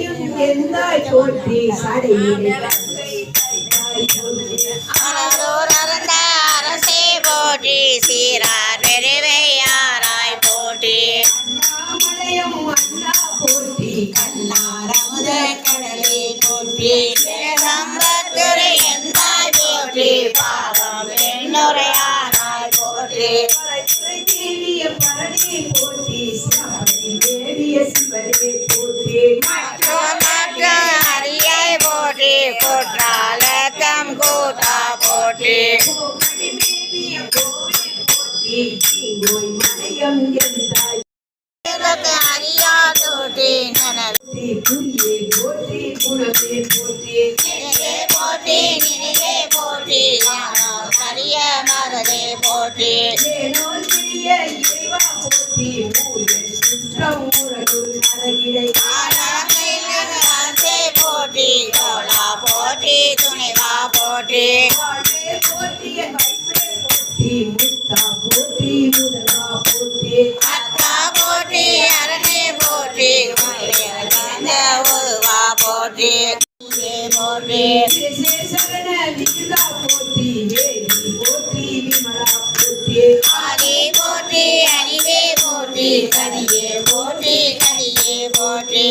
மலையும் எந்தாய் போற்றி சடையிலே அரசே போற்றி சீரார் பெருவையாராய் போற்றி அண்ணாமலையும் அண்ணா போற்றி கண்ணார அமுத கடலே போற்றி சம்பத்துரை எந்தாய் போற்றி பாவம் என்னுரையாராய் போற்றி. போற்றி மலையம் எந்தாய் உலகத்து அறியா தோற்றி நனவே போற்றி புரியே போற்றி குணமே போற்றி போற்றி நினைவே போற்றி சரிய மரதே போற்றி போற்றி சுற்றம் முரகுள் நரகிடை போற்றி முத்தா போற்றி முதல்வா போற்றி அத்தா போற்றி அரணே போற்றி உருவா போற்றி போற்றி சரண போற்றி. வேதி போற்றி. விமலா போற்றி ஆதி போற்றி அணிவே போற்றி கனியே போற்றி கனியே போற்றி.